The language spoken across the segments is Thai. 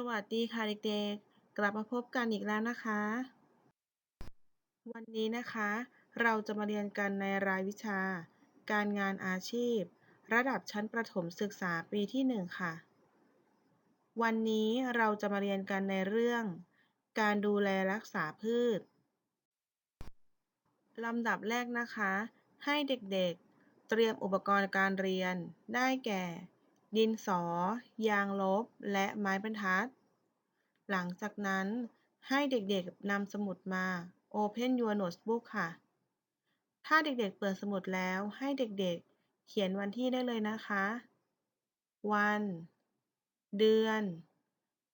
สวัสดีค่ะเด็กๆ กลับมาพบกันอีกแล้วนะคะ วันนี้นะคะ เราจะมาเรียนกันในรายวิชา การงานอาชีพ ระดับชั้นประถมศึกษาปีที่ 1 ค่ะ วันนี้เราจะมาเรียนกันในเรื่อง การดูแลรักษาพืชลำดับแรกนะคะ ให้เด็กๆ เตรียมอุปกรณ์การเรียนได้แก่ ดินสอ ยางลบ และไม้บรรทัด หลังจากนั้นให้เด็กๆนำสมุดมา Open your notebook ค่ะ ถ้าเด็กๆเปิดสมุดแล้วให้เด็กๆ เขียนวันที่ได้เลยนะคะ วัน เดือน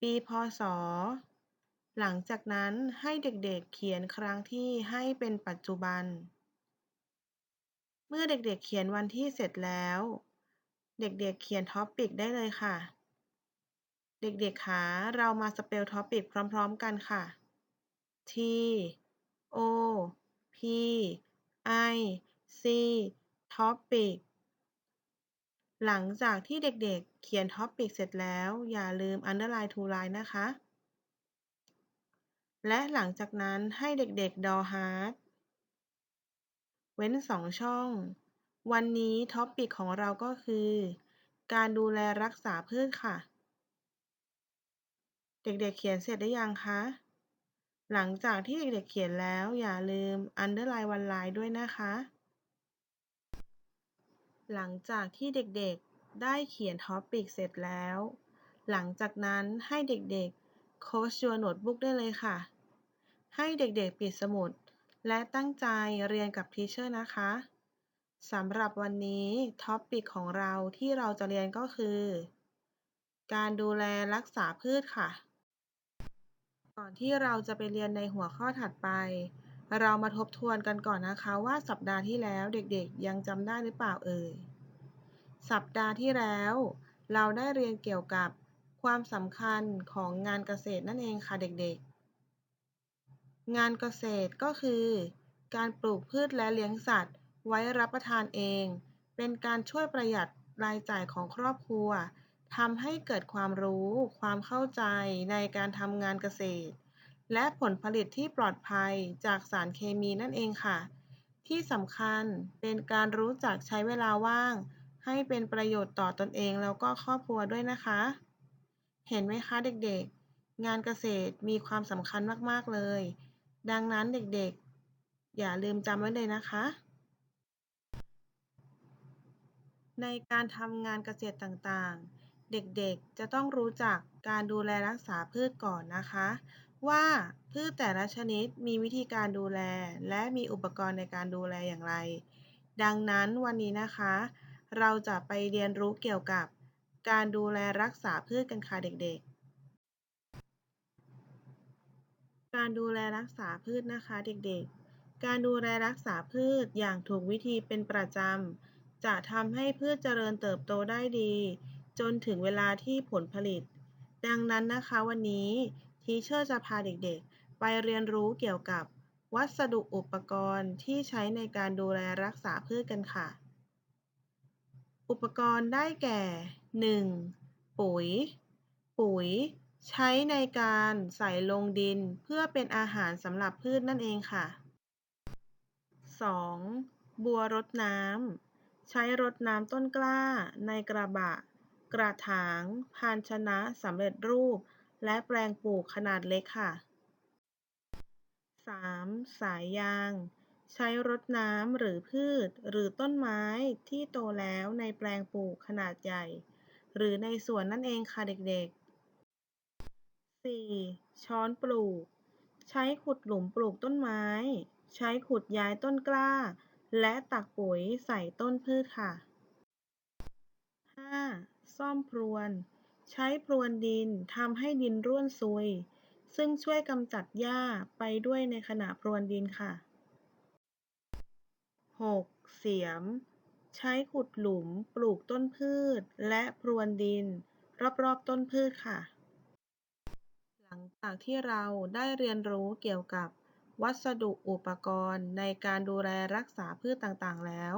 ปีพศ หลังจากนั้นให้เด็กๆเขียนครั้งที่ให้เป็นปัจจุบัน เมื่อเด็กๆเขียนวันที่เสร็จแล้ว เด็กๆ เขียนท็อปิกได้เลยค่ะ เด็กๆคะเรามาสเปลท็อปิกพร้อมๆกันค่ะ T O P I C topic หลังจากที่เด็กๆ เขียนท็อปิกเสร็จแล้ว อย่าลืม underline to line นะคะ และหลังจากนั้นให้เด็กๆดอฮาร์ดเว้นสองช่อง วันนี้ท็อปิกของเราก็คือ การดูแลรักษาพืชค่ะ เด็กๆเขียนเสร็จได้ยังคะ หลังจากที่เด็กๆเขียนแล้วอย่าลืม underline one line ด้วยนะคะ หลังจากที่เด็กๆได้เขียนท็อปิกเสร็จแล้ว หลังจากนั้นให้เด็กๆ close your notebook ได้เลยค่ะ ให้เด็กๆปิดสมุด และตั้งใจเรียนกับทีเชอร์นะคะ สำหรับวันนี้ท็อปปิกของเราที่เราจะเรียนก็คือ การดูแลรักษาพืชค่ะ ก่อนที่เราจะไปเรียนในหัวข้อถัดไป เรามาทบทวนกันก่อนนะคะว่าสัปดาห์ที่แล้วเด็กๆ ยังจำได้หรือเปล่าเอ่ย สัปดาห์ที่แล้ว เราได้เรียนเกี่ยวกับความสำคัญของงานเกษตรนั่นเองค่ะเด็กๆ งานเกษตรก็คือ การปลูกพืชและเลี้ยงสัตว์ ไว้รับประทานเอง เป็นการช่วยประหยัดรายจ่ายของครอบครัวทำให้เกิดความรู้ ความเข้าใจในการทำงานเกษตร และผลผลิตที่ปลอดภัยจากสารเคมีนั่นเองค่ะ ที่สำคัญเป็นการรู้จักใช้เวลาว่าง ให้เป็นประโยชน์ต่อตอนเองแล้วก็ครอบครัวด้วยนะคะ เห็นไหมคะเด็กๆ งานเกษตรมีความสำคัญมากๆเลย ดังนั้นเด็กๆ อย่าลืมจำไว้เลยนะคะ ในการทำงานเกษตรต่างๆ เด็กๆ จะต้องรู้จักการดูแลรักษาพืชก่อนนะคะ ว่าพืชแต่ละชนิดมีวิธีการดูแล และมีอุปกรณ์ในการดูแลอย่างไร ดังนั้นวันนี้นะคะ เราจะไปเรียนรู้เกี่ยวกับการดูแลรักษาพืชกันค่ะเด็กๆการดูแลรักษาพืชนะคะเด็กๆ การดูแลรักษาพืชอย่างถูกวิธีเป็นประจำ จะทำให้พืชเจริญเติบโตได้ดี จนถึงเวลาที่ผลผลิต ดังนั้นนะคะวันนี้ทีเชอร์จะพาเด็กๆ ไปเรียนรู้เกี่ยวกับวัสดุอุปกรณ์ที่ใช้ในการดูแลรักษาพืชกันค่ะ อุปกรณ์ได้แก่ 1. ปุ๋ย ปุ๋ย ใช้ในการใส่ลงดินเพื่อเป็นอาหารสำหรับพืชนั่นเองค่ะ 2. บัวรดน้ำ ใช้รดน้ำต้นกล้า ในกระบะ กระถาง ภาชนะสำเร็จรูป และแปลงปลูกขนาดเล็กค่ะ 3. สายยาง ใช้รดน้ำหรือพืช หรือต้นไม้ที่โตแล้วในแปลงปลูกขนาดใหญ่ หรือในสวนนั่นเองค่ะเด็กๆ 4. ช้อนปลูก ใช้ขุดหลุมปลูกต้นไม้ ใช้ขุดย้ายต้นกล้า และตักปุ๋ยใส่ต้นพืชค่ะ 5. ซ่อมพรวน ใช้พรวนดินทำให้ดินร่วนซุย ซึ่งช่วยกำจัดหญ้าไปด้วยในขณะพรวนดินค่ะ 6. เสียม ใช้ขุดหลุมปลูกต้นพืช และพรวนดิน รอบๆต้นพืชค่ะ หลังจากที่เราได้เรียนรู้เกี่ยวกับ วัสดุอุปกรณ์ในการดูแลรักษาพืชต่างๆ แล้ว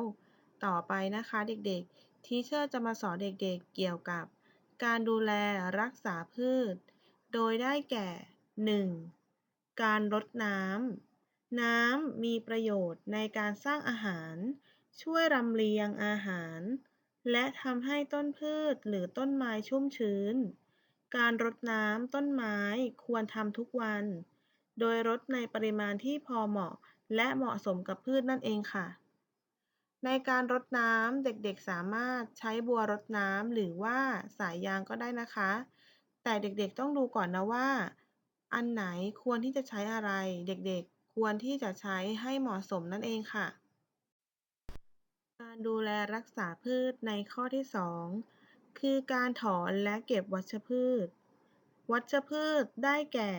ต่อไปนะคะเด็กๆ ทีเชอร์จะมาสอนเด็กๆ เกี่ยวกับ การดูแลรักษาพืช โดยได้แก่ 1. การรดน้ำ น้ำมีประโยชน์ในการสร้างอาหาร ช่วยรำเลียงอาหาร และทำให้ต้นพืชหรือต้นไม้ชุ่มชื้น การรดน้ำต้นไม้ควรทำทุกวัน โดยรดในปริมาณที่พอเหมาะ และเหมาะสมกับพืชนั่นเองค่ะ ในการรดน้ำเด็กๆสามารถใช้บัวรดน้ำหรือว่าสายยางก็ได้นะคะ แต่เด็กๆต้องดูก่อนนะว่า อันไหนควรที่จะใช้อะไร เด็กๆควรที่จะใช้ให้เหมาะสมนั่นเองค่ะ การดูแลรักษาพืชในข้อที่ 2 คือการถอนและเก็บวัชพืช วัชพืชได้แก่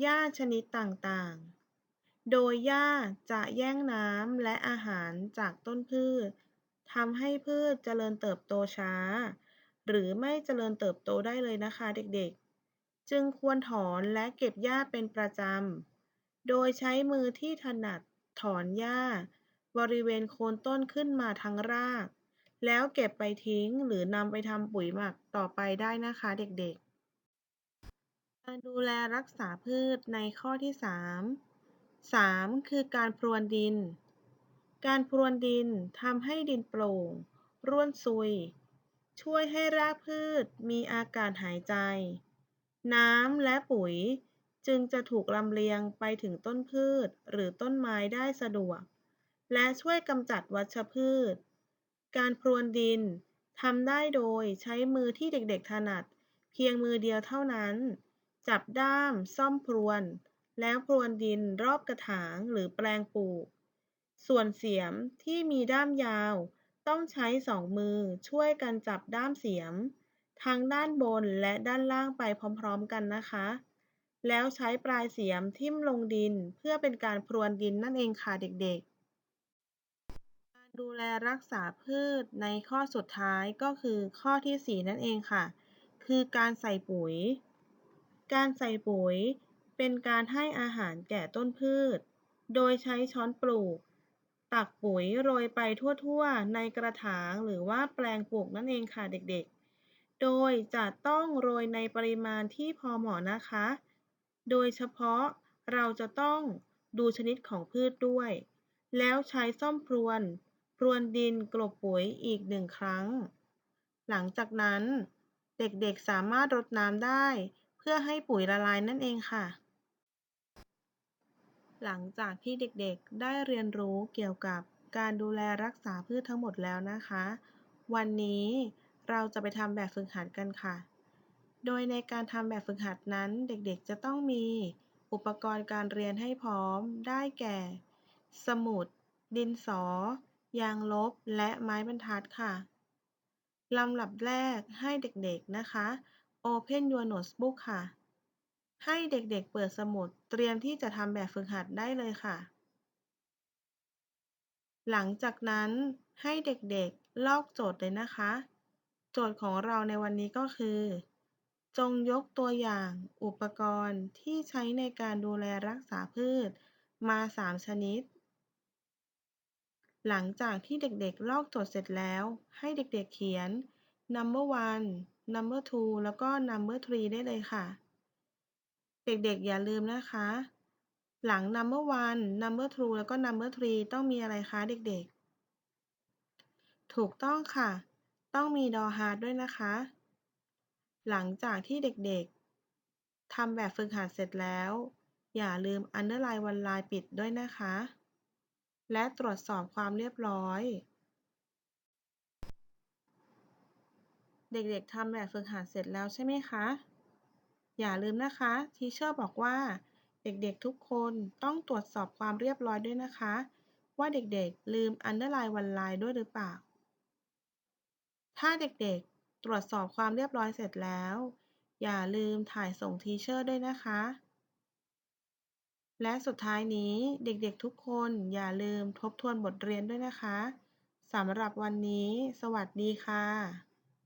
หญ้าชนิดต่าง ๆ โดยหญ้าจะแย่งน้ำและอาหารจากต้นพืชทำให้พืชเจริญเติบโตช้า หรือไม่เจริญเติบโตได้เลยนะคะเด็กๆ จึงควรถอนและเก็บหญ้าเป็นประจำ โดยใช้มือที่ถนัดถอนหญ้า บริเวณโคนต้นขึ้นมาทั้งราก แล้วเก็บไปทิ้งหรือนำไปทำปุ๋ยหมักต่อไปได้นะคะเด็กๆ การดูแลรักษาพืชในข้อที่ 3 3. คือการพรวนดิน การพรวนดินทำให้ดินโปร่ง ร่วนซุย ช่วยให้รากพืชมีอากาศหายใจ น้ำและปุ๋ยจึงจะถูกลำเลียงไปถึงต้นพืชหรือต้นไม้ได้สะดวก และช่วยกำจัดวัชพืช การพรวนดินทำได้โดยใช้มือที่เด็กๆถนัด เพียงมือเดียวเท่านั้น จับด้าม ซ่อมพรวน แล้วพรวนดินรอบกระถางหรือแปลงปลูก ส่วนเสียมที่มีด้ามยาว ต้องใช้สองมือช่วยกันจับด้ามเสียม ทั้งด้านบนและด้านล่างไปพร้อมๆกันนะคะ แล้วใช้ปลายเสียมทิ่มลงดินเพื่อเป็นการพรวนดินนั่นเองค่ะเด็กๆการดูแลรักษาพืชในข้อสุดท้ายก็คือข้อที่ 4 นั่นเองค่ะ คือการใส่ปุ๋ย การใส่ปุ๋ย เป็นการให้อาหารแก่ต้นพืช โดยใช้ช้อนปลูก ตักปุ๋ยโรยไปทั่วๆ ในกระถางหรือว่าแปลงปลูกนั่นเองค่ะเด็กๆ โดยจะต้องโรยในปริมาณที่พอเหมาะนะคะ โดยเฉพาะเราจะต้องดูชนิดของพืชด้วย แล้วใช้ซ่อมพรวน พรวนดินกลบปุ๋ยอีกหนึ่งครั้ง หลังจากนั้นเด็กๆสามารถรดน้ำได้ พื่อให้ปุ๋ยละลายนั่นเองค่ะ หลังจากที่เด็กๆได้เรียนรู้เกี่ยวกับการดูแลรักษาพืชทั้งหมดแล้วนะคะ วันนี้เราจะไปทำแบบฝึกหัดกันค่ะ โดยในการทำแบบฝึกหัดนั้นเด็กๆ จะต้องมีอุปกรณ์การเรียนให้พร้อม ได้แก่ สมุด ดินสอ ยางลบ และไม้บรรทัดค่ะลำดับแรกให้เด็กๆนะคะ Open your notebook ค่ะ ให้เด็กๆเปิดสมุด เตรียมที่จะทำแบบฝึกหัดได้เลยค่ะ หลังจากนั้นให้เด็กๆ ลอกโจทย์เลยนะคะ โจทย์ของเราในวันนี้ก็คือ จงยกตัวอย่างอุปกรณ์ที่ใช้ในการดูแลรักษาพืชมา 3 ชนิด หลังจากที่เด็กๆ ลอกโจทย์เสร็จแล้ว ให้เด็กๆเขียน number one number two แล้วก็ number three ได้เลยค่ะ เด็กๆ อย่าลืมนะคะ หลัง number one number two แล้วก็ number three ต้องมีอะไรคะเด็กๆ ถูกต้องค่ะ ต้องมีดอฮาร์ดด้วยนะคะ หลังจากที่เด็กๆทำแบบฝึกหัดเสร็จแล้ว อย่าลืม underline วันลายปิดด้วยนะคะ และตรวจสอบความเรียบร้อย เด็กๆทำแบบฝึกหัดเสร็จแล้วใช่ไหมคะ อย่าลืมนะคะทีเชอร์บอกว่า เด็กๆทุกคนต้องตรวจสอบความเรียบร้อยด้วยนะคะ ว่าเด็กๆลืม underline วันไลายด้วยหรือเปล่า ถ้าเด็กๆตรวจสอบความเรียบร้อยเสร็จแล้ว อย่าลืมถ่ายส่งทีเชอร์ด้วยนะคะ และสุดท้ายนี้เด็กๆทุกคนอย่าลืมทบทวนบทเรียนด้วยนะคะสำหรับวันนี้ สวัสดีค่ะ